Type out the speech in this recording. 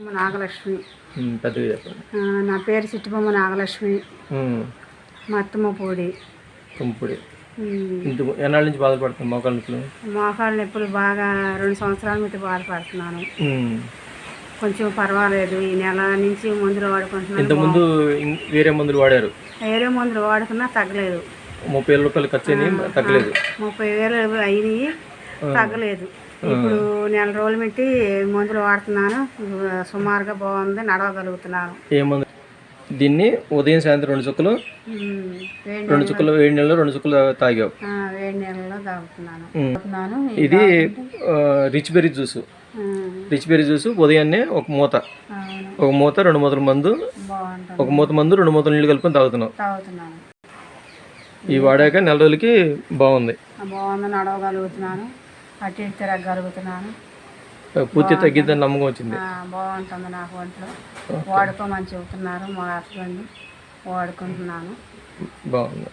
నాగలక్ష్మి. నా పేరు చిట్టుబొమ్మ నాగలక్ష్మి. మా అత్తమ్మ పూడి. తుంపుడి. ఎన్నాళ్ళ నుంచి బాధపడుతుంది మోకాళ్ళ నొప్పులు? మోకాళ్ళ నొప్పులు బాగా రెండు సంవత్సరాల నుంచి బాధపడుతున్నాను. కొంచెం పర్వాలేదు. ఈ నెల నుంచి మందులు వాడుకుంటున్నాను. ఇంతకుముందు ఇం- వేరే మందులు వాడారు? వేరే మందులు వాడుకున్నా తగ్గలేదు. ముప్పై వేల రూపాయలు ఖర్చు అయినాయి తగ్గలేదు. ముప్పై వేలు అయినాయి తగ్గలేదు. ఇప్పుడు నెల రోజులు పెట్టి మందులు వాడుతున్నాను. సుమారుగా బాగుంది. నడవగలుగుతున్నాను. ఏ మందు దీన్ని ఉదయం సాయంత్రం రెండు చుక్కలు రెండు చుక్కలు వేడి నీళ్ళు రెండు చుక్కలు తాగావు. వేడి నీళ్ళలో తాగుతున్నాను. ఇది rich berry juice. Rich berry juice ఉదయాన్నే ఒక మూత. ఒక మూత రెండు మూతల మందు. ఒక మూత మందు రెండు మూతలు నీళ్ళు కలుపుకొని తాగుతున్నావు తాగుతున్నాను. ఈ వాడాక నెల రోజులకి బాగుంది. బాగుంది. నడవగలుగుతున్నాను. అటు ఇటు తిరగగలుగుతున్నాను పూర్తి తగ్గిద్దని నమ్మకం వచ్చింది. బాగుంటుంది నాకు ఒంట్లో వాడుకోమని చెబుతున్నారు మా హస్బెండ్. వాడుకుంటున్నాను. బాగుంది.